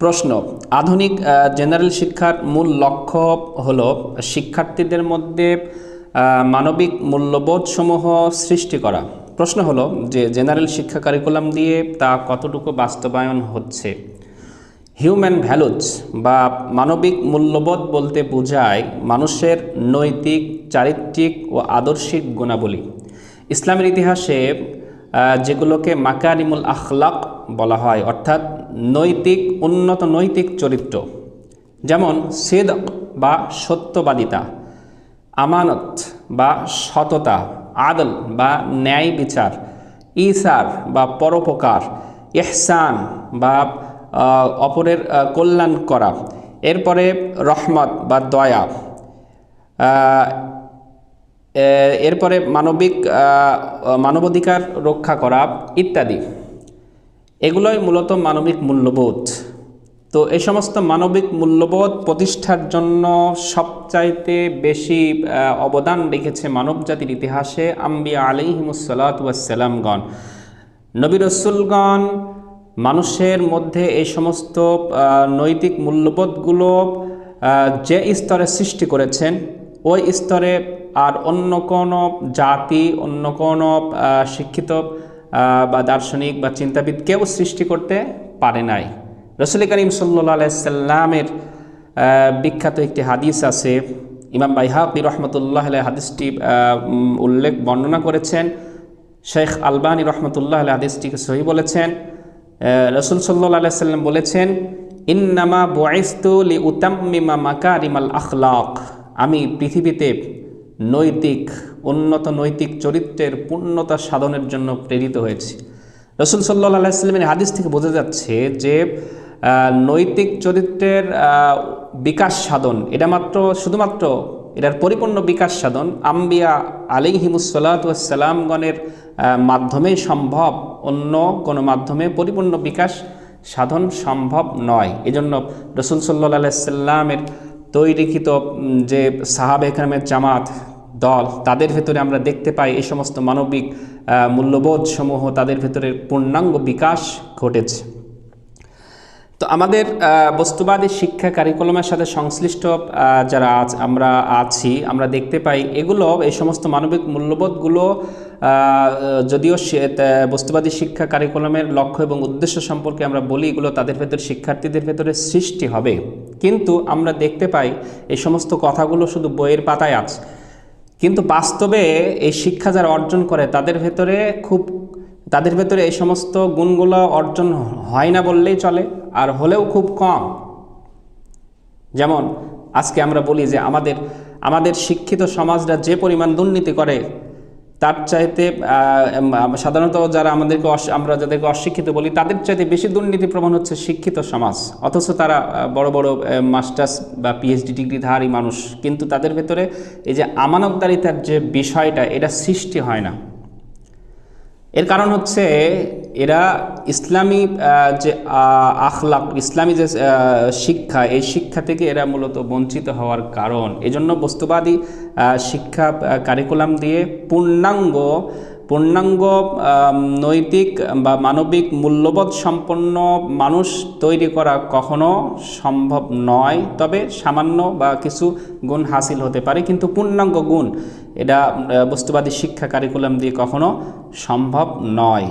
প্রশ্ন, আধুনিক জেনারেল শিক্ষার মূল লক্ষ্য হল শিক্ষার্থীদের মধ্যে মানবিক মূল্যবোধসমূহ সৃষ্টি করা। প্রশ্ন হলো যে জেনারেল শিক্ষা কারিকুলাম দিয়ে তা কতটুকু বাস্তবায়ন হচ্ছে? হিউম্যান ভ্যালুজ বা মানবিক মূল্যবোধ বলতে বোঝায় মানুষের নৈতিক, চারিত্রিক ও আদর্শিক গুণাবলী। ইসলামের ইতিহাসে যেগুলোকে মাকারিমুল আখলাক বলা হয়, অর্থাৎ নৈতিক, উন্নত নৈতিক চরিত্র। যেমন সেদক বা সত্যবাদিতা, আমানত বা সততা, আদল বা ন্যায় বিচার ইসার বা পরোপকার, ইহসান বা অপরের কল্যাণ করা। এরপরে রহমত বা দয়া। এরপরে মানবিক মানবাধিকার রক্ষা করা ইত্যাদি। এগুলোই মূলত মানবিক মূল্যবোধ। তো এই সমস্ত মানবিক মূল্যবোধ প্রতিষ্ঠার জন্য সবচাইতে বেশি অবদান রেখেছে মানবজাতির ইতিহাসে আম্বিয়া আলিহিমুসাল্লাতামগণ নবী রসুলগণ মানুষের মধ্যে এই সমস্ত নৈতিক মূল্যবোধগুলো যে স্তরে সৃষ্টি করেছেন, ওই স্তরে আর অন্য কোনো জাতি, অন্য কোনো শিক্ষিত বা দার্শনিক বা চিন্তাবিদ কেউ সৃষ্টি করতে পারে নাই। রসুল করিম সাল্লা সাল্লামের বিখ্যাত একটি হাদিস আছে। ইমাম বাইহাকি রহমতুল্লাহ হাদিসটি উল্লেখ, বর্ণনা করেছেন। শেখ আলবানী রহমতুল্লাহ হাদিসটিকে সহি বলেছেন। রসুল সাল্লাহ সাল্লাম বলেছেন, ইন্নামা বয়স্তু লি উতাম্মিমা মাকারিমাল আখলাক। আমি পৃথিবীতে নৈতিক, উন্নত নৈতিক চরিত্রের পূর্ণতা সাধনের জন্য প্রেরিত হয়েছি। রসুল সাল্লাহ আলাইস্লামের হাদিস থেকে বোঝা যাচ্ছে যে নৈতিক চরিত্রের বিকাশ সাধন, এটা মাত্র, শুধুমাত্র এটার পরিপূর্ণ বিকাশ সাধন আম্বিয়া আলিহিমুসাল্লাতামগণের মাধ্যমেই সম্ভব, অন্য কোনো মাধ্যমে পরিপূর্ণ বিকাশ সাধন সম্ভব নয়। এজন্য রসুল সাল্লাহ আলাইসাল্লামের তৈরিকৃত যে সাহাব একরামের জামাত, দল, তাদের ভেতরে আমরা দেখতে পাই এই সমস্ত মানবিক মূল্যবোধ সমূহ তাদের ভেতরে পূর্ণাঙ্গ বিকাশ ঘটেছে। তো আমাদের বস্তুবাদী শিক্ষা কারিকুলামের সাথে সংশ্লিষ্ট যারা আজ, আমরা আছি, আমরা দেখতে পাই এগুলো, এই সমস্ত মানবিক মূল্যবোধগুলো যদিও বস্তুবাদী শিক্ষা কারিকুলামের লক্ষ্য এবং উদ্দেশ্য সম্পর্কে আমরা বলি, এগুলো তাদের ভেতর শিক্ষার্থীদের ভেতরে সৃষ্টি হবে। কিন্তু আমরা দেখতে পাই এই সমস্ত কথাগুলো শুধু বইয়ের পাতায় আছে। কিন্তু বাস্তবে এই শিক্ষা যারা অর্জন করে, তাদের ভেতরে খুব, তাদের ভেতরে এই সমস্ত গুণগুলো অর্জন হয় না বললেই চলে, আর হলেও খুব কম। যেমন আজকে আমরা বলি যে আমাদের আমাদের শিক্ষিত সমাজরা যে পরিমাণ দুর্নীতি করে তার চাইতে সাধারণত যারা আমাদেরকে আমরা যাদেরকে অশিক্ষিত বলি, তাদের চাইতে বেশি দুর্নীতি প্রমাণ হচ্ছে শিক্ষিত সমাজ। অথচ তারা বড় বড় মাস্টার্স বা পিএইচডি ডিগ্রিধারী মানুষ। কিন্তু তাদের ভেতরে এই যে আমানতদারিতার যে বিষয়টা, এটা সৃষ্টি হয় না। এর কারণ হচ্ছে এরা ইসলামী যে আখলা আখলাক, ইসলামী যে শিক্ষা, এই শিক্ষা থেকে এরা মূলত বঞ্চিত হওয়ার কারণ। এজন্য বস্তুবাদী শিক্ষা কারিকুলাম দিয়ে পূর্ণাঙ্গ পূর্ণাঙ্গ নৈতিক বা মানবিক মূল্যবোধ সম্পন্ন মানুষ তৈরি করা কখনো সম্ভব নয়। তবে সামান্য বা কিছু গুণ হাসিল হতে পারে, কিন্তু পূর্ণাঙ্গ গুণ, এটা বস্তুবাদী শিক্ষা কারিকুলাম দিয়ে কখনো সম্ভব নয়।